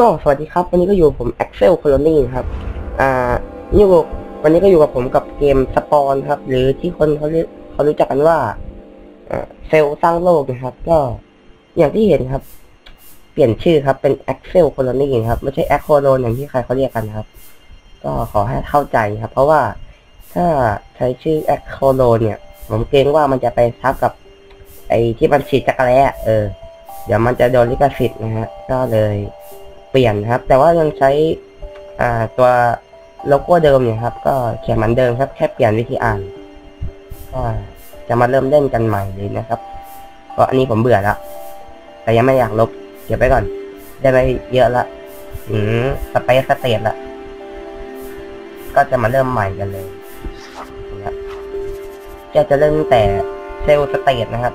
ก็สวัสดีครับ วันนี้ก็อยู่ผม Axel Colony ครับ อ่านี่ก็วันนี้ก็อยู่กับผมกับเกมสปอนครับ หรือที่คนเขาเรียกเขารู้จักกันว่าเซลล์สร้างโลกนะครับ ก็อย่างที่เห็นครับ เปลี่ยนชื่อครับเป็น Axel Colony ครับ ไม่ใช่ a c o l o n อย่างที่ใครเขาเรียกกันนะครับ ก็ขอให้เข้าใจครับ เพราะว่าถ้าใช้ชื่อ a c o l o n เนี่ย ผมเกรงว่ามันจะไปทับกับ ไอ้ที่มันฉีดจักรแล้เออ เดี๋ยวมันจะโดนลิขสิทธิ์นะฮะ ก็เลย เปลี่ยนครับ แต่ว่ายังใช้ตัวโลโก้เดิมเนี่ยครับ ก็เขียนเหมือนเดิมครับ แค่เปลี่ยนวิธีอ่านก็จะมาเริ่มเล่นกันใหม่เลยนะครับเพราะอันนี้ผมเบื่อแล้วแต่ยังไม่อยากลบเก็บไว้ก่อน ได้ไปเยอะละถึงสเปซสเตทละก็จะมาเริ่มใหม่กันเลยนะครับจะจะเริ่มแต่เซลล์สเตทนะครับ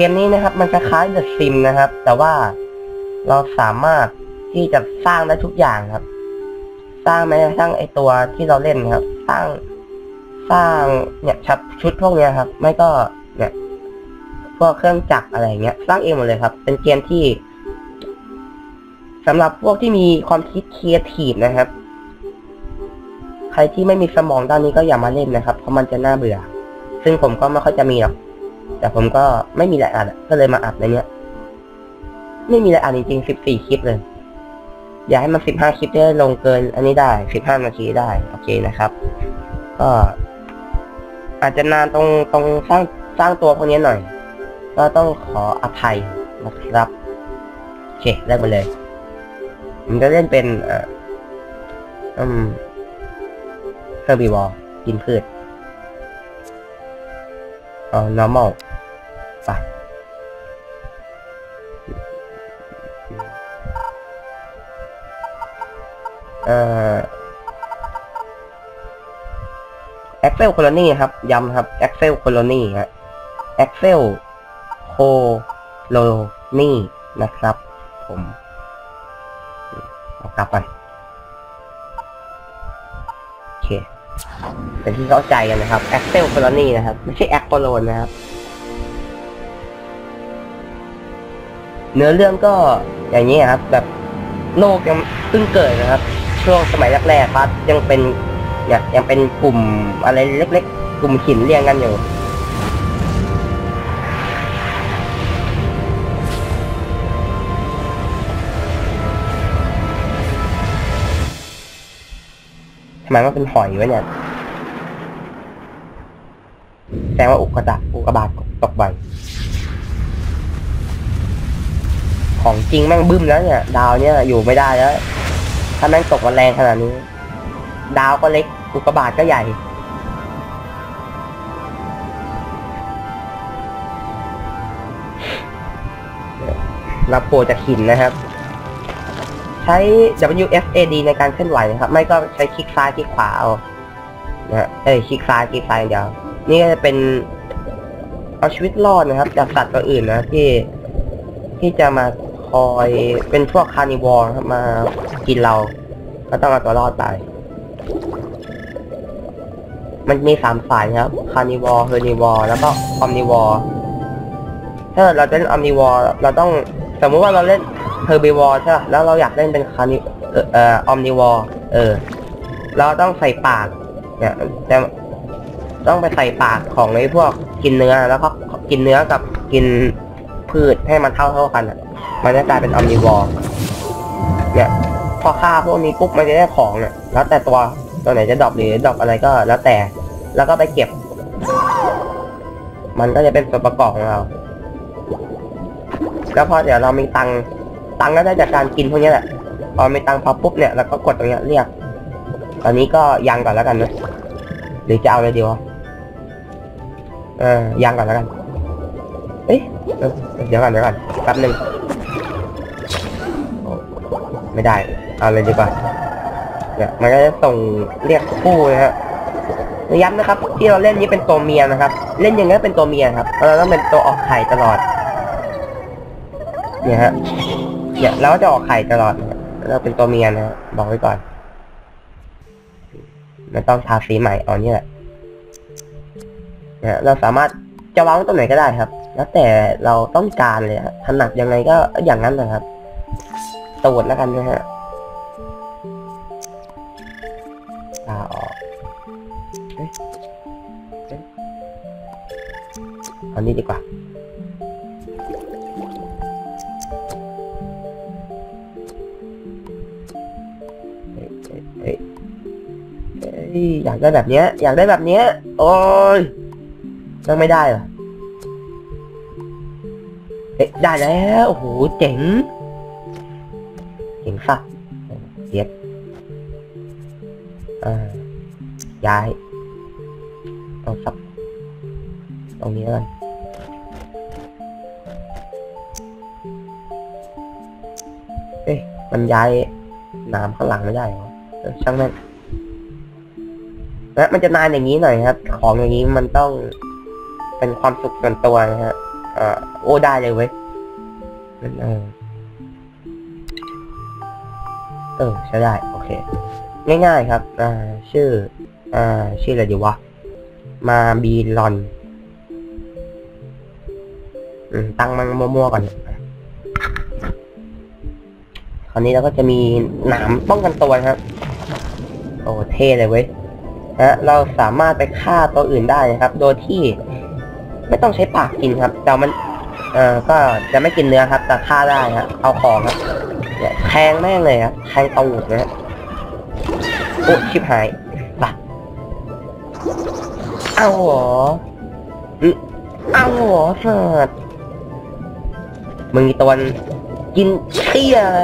กมนี้นะครับ มันคล้ายๆ The Sim นะครับ แต่ว่าเราสามารถที่จะสร้างได้ทุกอย่างครับ สร้างแม้กระทั่งไอตัวที่เราเล่นนะครับ สร้างสร้างเนี่ยชับชุดพวกเนี้ยครับ ไม่ก็เนี่ยพวกเครื่องจักรอะไรเงี้ย สร้างเองหมดเลยครับ เป็นเกมที่สำหรับพวกที่มีความคิดครีเอทีฟนะครับ ใครที่ไม่มีสมองด้านนี้ก็อย่ามาเล่นนะครับ เพราะมันจะน่าเบื่อ ซึ่งผมก็ไม่ค่อยจะมีหรอก แต่ผมก็ไม่มีอะไรอ่านก็เลยมาอัดในเนี้ย ไม่มีอะไรอ่านจริงๆสิบสี่คลิปเลย อยากให้มันสิบห้าคลิปได้ลงเกิน อันนี้ได้สิบห้านาทีได้ โอเคนะครับ ก็ อาจจะนานตรงตรงสร้างสร้างตัวพวกนี้หน่อย ก็ต้องขออภัยนะครับ โอเคเริ่มมาเลยผมจะเล่นเป็น เอ่ออืมเคอร์บีวอลกินพืช เอ่อ normal ไปเอ่อ Excel Colony ครับ ย้ำครับ Excel Colony ฮะ Excel Colony นะครับ ผม เอากลับไป เป็นที่เข้าใจกันนะครับ Excel Colony นะครับ ไม่ใช่ a c o l o n นะครับ เนื้อเรื่องก็อย่างนี้ครับ แบบโลกยังเพิ่งเกิดนะครับ ช่วงสมัยแรกๆครับยังเป็นเนี่ยยังเป็นกลุ่มอะไรเล็ก ๆ กลุ่มหินเรียงกันอยู่ทำไมมันเป็นหอยวะเนี่ย แสดงว่าอุกกาบาตอุกกาบาตตกใบของจริงแม่งบึ้มแล้วเนี่ย ดาวเนี่ยอยู่ไม่ได้แล้ว ถ้าแม่งตกมาแรงขนาดนี้ ดาวก็เล็กอุกกาบาตก็ใหญ่รับโปรจากหินนะครับ ใช้ WSAD ในการเคลื่อนไหวนะครับ ไม่ก็ใช้คลิกซ้ายคลิกขวาเอานะฮะเอ้ยคลิกซ้ายคลิกซ้ายเดียว นี่ก็จะเป็นเอาชีวิตรอดนะครับ จากสัตว์ตัวอื่นนะที่ที่จะมาคอยเป็นพวกคาร์นิวอร์มากินเรา ก็ต้องเอาตัวรอดไป มันมีสามฝ่ายครับคาร์นิวอร์เฮอร์นิวอร์แล้วก็ออมนิวอร์ถ้าเราจะเล่นออมนิวอร์เราต้องสมมุติว่าเราเล่นเฮอร์บิวอร์ใช่ป่ะแล้วเราอยากเล่นเป็นคาร์นิเอ่อเอ่อออมนิวอร์เออ เราต้องใส่ปากเนี่ยแต่ ต้องไปใส่ปากของไอ้พวกกินเนื้อแล้วก็กินเนื้อกับกินพืชให้มันเท่าเท่ากันอะ มันจะกลายเป็นอมนิวอร์เนี่ยพอฆ่าพวกนี้ปุ๊บมันจะได้ของเนี่ยแล้วแต่ตัวตัวไหนจะดรอปหรือดรอปอะไรก็แล้วแต่ แล้วก็ไปเก็บ มันก็จะเป็นส่วนประกอบของเรา แล้วพอเดี๋ยวเรามีตังค์ตังค์ก็ได้จากการกินพวกนี้แหละ พอมีตังค์พอปุ๊บเนี่ยเราก็กดตรงเนี้ยเรียก ตอนนี้ก็ยังก่อนแล้วกันนะหรือจะเอาเลยดีวะ เออยังก่อนแล้วกัน เอ๊ะเดี๋ยวก่อนเดี๋ยวก่อนแป๊บหนึ่งไม่ได้ เอาเลยดีกว่าเนี่ยมันก็จะส่งเรียกคู่นะฮะย้ำนะครับ ที่เราเล่นนี้เป็นตัวเมียนะครับ เล่นอย่างนี้เป็นตัวเมียครับเราต้องเป็นตัวออกไข่ตลอด เนี่ยฮะ เนี่ยเราก็จะออกไข่ตลอด เราเป็นตัวเมียนะบอกไว้ก่อนไม่ต้องทาสีใหม่เอาเนี่ยแหละ นี่ยเราสามารถจะวางไว้ตรงไหนก็ได้ครับ แล้วแต่เราต้องการเลยฮะถนัดยังไงก็อย่างนั้นนะครับตูดแล้วกันนะฮะตาออกเอ๊ะเอ๊ะเอานี้ดีกว่าเอ้ยอยเอ้ยเอ้ยอยากได้แบบเนี้ย อยากได้แบบเนี้ย โอ้ย ยังไม่ได้เหรอเอ๊ะได้แล้วโอ้โหเจ๋งเจ๋งสัสเย็ดอ่าย้ายเอาสับตรงนี้แล้วกันเอ๊ะมันย้ายน้ำข้างหลังไม่ได้เหรอเออช่างแม่งและมันจะนานอย่างนี้หน่อยครับ ของอย่างนี้มันต้อง เป็นความสุขส่วนตัวนะฮะอ่าโอ้ได้เลยเว้ยนั่นเออเออใช้ได้โอเคง่ายๆครับอ่าชื่ออ่าชื่ออะไรดีวะมาบีลอนอืมตั้งมันมั่วๆก่อนคราวนี้เราก็จะมีหนามป้องกันตัวครับ โอ้เท่เลยเว้ยนะเราสามารถไปฆ่าตัวอื่นได้นะครับ โดยที่ ไม่ต้องใช้ปากกินครับแต่มันเอ่อก็จะไม่กินเนื้อครับแต่ฆ่าได้ครับเอาของครับเนี่ยแทงแม่งเลยครับแทงตูดนะฮะโอ้ชิบหายปะเอาหรออืมเอาหรอสัตว์มึงมีตัวกินเที่ยอะไร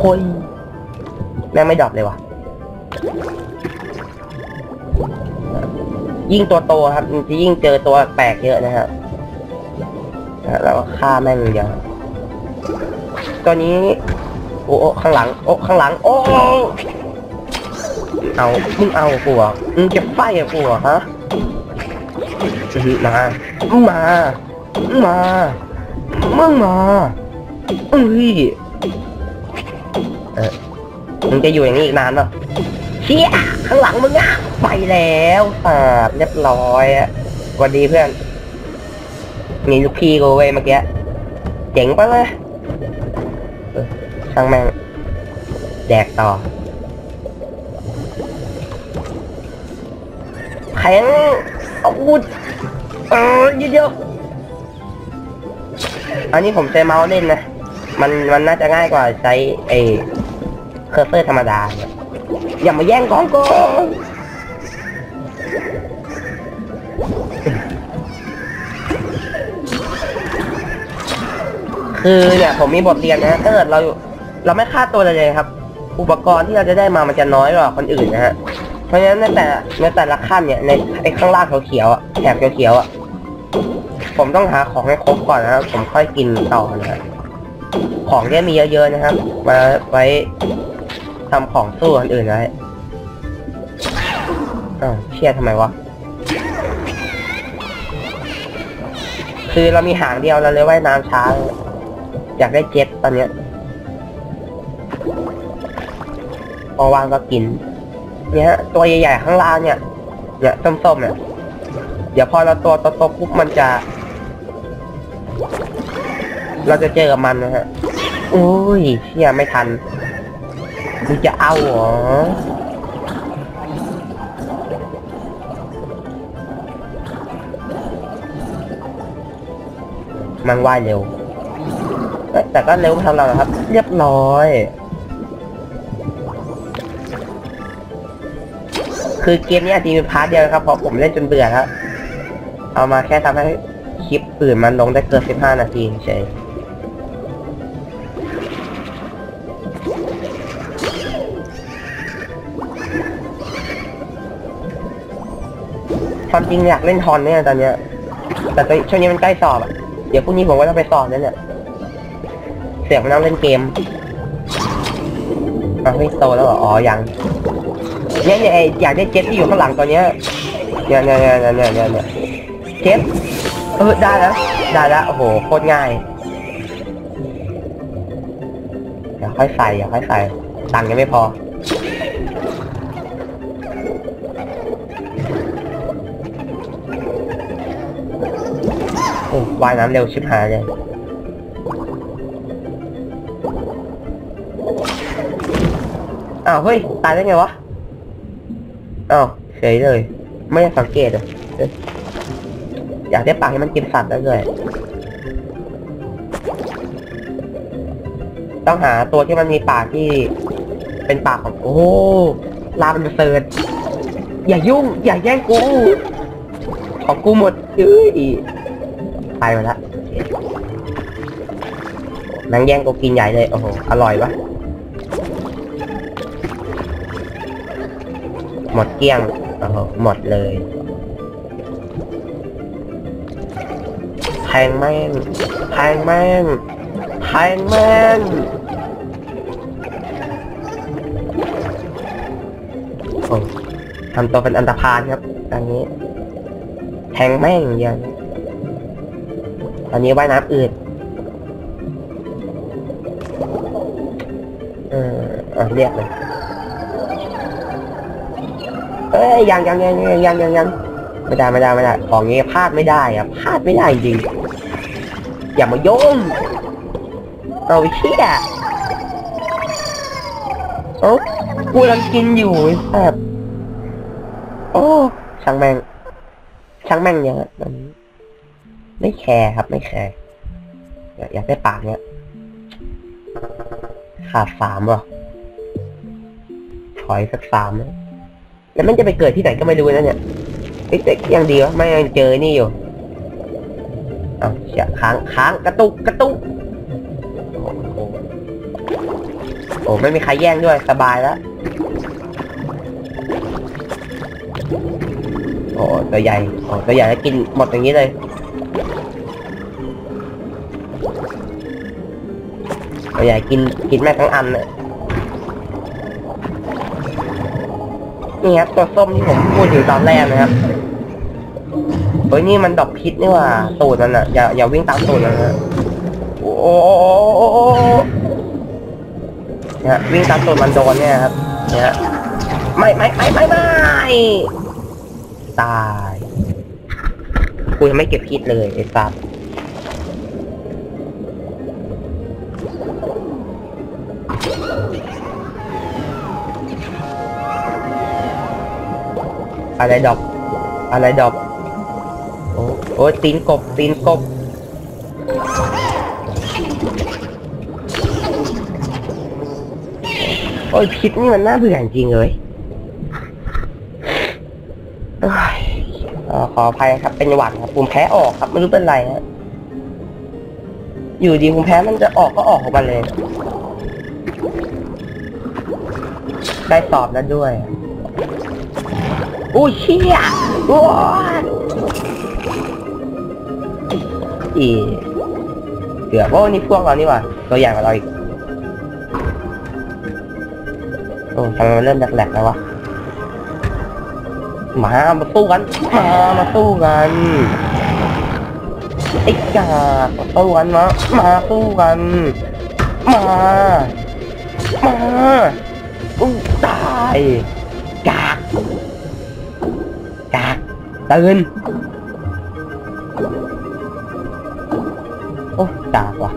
คนแม่งไม่ดรอปเลยว่ะ ยิ่งตัวโตครับมันจะยิ่งเจอตัวแปลกเยอะนะครับนะแล้วก็ฆ่าแม่งเยอะตัวนี้โอ้โอ้ข้างหลัง โอ้ข้างหลัง โอ้เอามึงเอากูเหรอมึงจะไฟอกูเหรอฮะอื้อหือมามึงมามึงมามึงมาเอ้ยเออมึงจะอยู่อย่างนี้อีกนานเนาะ เชี่ยข้างหลังมึงอะไปแล้วสาเรียบร้อยอะสวัสดีเพื่อนมีลูกพี่กูเว้ยเมื่อกี้เจ๋งปะเลยช่างแม่งแดกต่อแข็งอาวุธเออเยอะๆอันนี้ผมใช้เมาส์เล่นนะ มันมันน่าจะง่ายกว่าใช้ไอ้เคอร์เซอร์ธรรมดาเนี่ย อย่ามาแย่งของกูคือเนี่ยผมมีบทเรียนนะถ้าเกิดเราเราไม่ฆ่าตัวเลยครับ อุปกรณ์ที่เราจะได้มามันจะน้อยกว่าคนอื่นนะฮะเพราะฉะนั้นในแต่ในแต่ละขั้นเนี่ยในไอ้ข้างล่างเขียวๆอะแถบเขียวๆอะผมต้องหาของให้ครบก่อนนะครับผมค่อยกินต่อนะฮะของที่มีเยอะๆนะครับมาไว้ ทำของสู้คนอื่นไว้อ้าวเชี่ยทำไมวะ คือเรามีหางเดียวเราเลยว่ายน้ำช้า อยากได้เจ็ตตอนเนี้ยพอวางก็กิน เนี่ยตัวใหญ่ๆข้างล่างเนี่ย เนี่ยส้มๆเนี่ยเดี๋ยวพอเราตัวโตๆปุ๊บมันจะ เราจะเจอกับมันนะฮะโอ้ยเชี่ยไม่ทัน มึงจะเอาเหรอมันว่ายเร็ว แต่ก็เร็วไม่ทำเราครับ เรียบร้อย คือเกมนี้อาจจะมีพาร์ทเดียวครับ เพราะผมเล่นจนเบื่อแล้วเอามาแค่ทำให้คลิปอื่นมันลงได้เกิน 15 นาทีเฉย ความจริงอยากเล่นทอนเนี่ยตอนเนี้ย แต่ตอนช่วงนี้มันใกล้สอบอะเดี๋ยวพรุ่งนี้ผมก็ต้องไปสอบแล้วเนี่ย เสียงมันนั่งเล่นเกมอะเฮ้ยโตแล้วเหรอ อ๋อ ยังเนี่ยเนี่ยไออยากได้เจ็ตที่อยู่ข้างหลังตัวเนี้ยเนี่ยเนี่ยเนี่ยเนี่ยเนี่ยเนี่ยเจ็ตเออได้แล้ว ได้แล้ว โอ้โห โคตรง่ายเดี๋ยวค่อยใส่เดี๋ยวค่อยใส่ ตังค์ยังไม่พอ ว่ายน้ำเร็วชิบหายเลยอ้าวเฮ้ยตายได้ไงวะอ้าวเฉยเลย ไม่ได้สังเกตอเอ๊ะอยากได้ปากให้มันกินสัตว์ได้เลยต้องหาตัวที่มันมีปากที่เป็นปากของโอ้ลาเป็นเซิร์ดอย่ายุ่ง อย่าแย่งกู ของกูหมดเอ้ย ไปมาละแมงแย่งกูกินใหญ่เลย โอ้โห อร่อยวะ หมดเกลี้ยง โอ้โห หมดเลยแทงแม่งแทงแม่งแทงแม่งโอ้ทำตัวเป็นอันตรพานครับ อันนี้แทงแม่งอย่างเดียวอันนี้ว่ายน้ำอืดเอออะเรียกเลยเอ้ยยังยังยังยังยังยังยังไม่ได้ไม่ได้ไม่ได้ของนี้พลาดไม่ได้อะพลาดไม่ได้จริงอย่ามาโยงเอาเชี่ยเอ้ากูกำลังกินอยู่แบบโอ้ช่างแม่งช่างแม่งเนี่ยมัน ไม่แคร์ครับ ไม่แคร์อยากได้ปากเนี่ยขาดสามว่ะถอยสักสามนะแล้วมันจะไปเกิดที่ไหนก็ไม่รู้นะเนี่ยเอ้ยแต่ยังดีวะไม่ยังเจอนี่อยู่เอาเสียค้างค้างกระตุกกระตุกโอ้โหโอ้ไม่มีใครแย่งด้วยสบายแล้วโอ้ตัวใหญ่โอ้ตัวใหญ่แล้วกินหมดอย่างนี้เลย ตัวใหญ่กินกินแม่ทั้งอันเลยนี่ครับตัวส้มที่ผมพูดถึงตอนแรกนะครับเฮ้ยนี่มันดอกพิษนี่ว่าตูดมันอะอย่าอย่าวิ่งตามตูดมันนะโอ้โอ้โอ้โอ้โอ้เนี่ยวิ่งตามตูดมันโดนเนี่ยครับเนี่ยไม่ไม่ไม่ไม่ไม่ตายกูยังไม่เก็บพิษเลยไอ้สัตว์ อะไรดอกอะไรดอกโอ้โอ้ยตีนกบตีนกบโอ้ยพิษนี่มันน่าเบื่อจริงเลยออขออภัยครับเป็นหวัดครับภูมิแพ้ออกครับไม่รู้เป็นไรฮะอยู่ดีภูมิแพ้มันจะออกก็ออกของมันเลย ได้สอบแล้วด้วย อุ้ยเชี่ยว้าอีเกือบโอ้นี่พวกเรานี่ว่าตัวอย่างกับเราอีกโอ้ทำไมมันเริ่มแหลกๆแล้ววะมามาสู้กันมามาสู้กันไอ้กามาสู้กันมามาสู้กันมามาอู้ตาย ตื่นโอ้กากว่ะ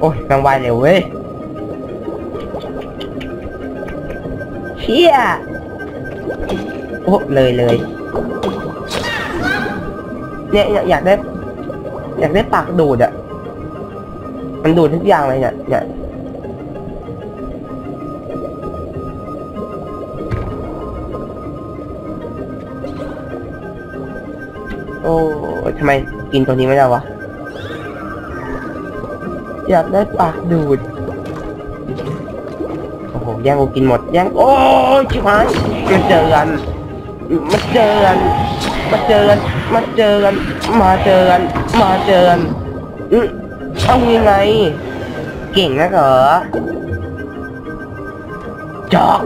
โอ้ยแมงวายเร็วเว้ยเชี่ยโอ้เลยเลยเนี่ยอยากได้ อยากได้ปากดูดอะมันดูดทุกอย่างเลยเนี่ยเนี่ย โอ้ทำไมกินตัวนี้ไม่ได้วะ อยากได้ปากดูด โอ้โห แย่งกูกินหมด แย่ง โอ้ยชิบหายมาเจอกันมาเจอกันมาเจอกันมาเจอกันมาเจอกันมาเจอกันอือเอายังไง เก่งนะเหรอจอก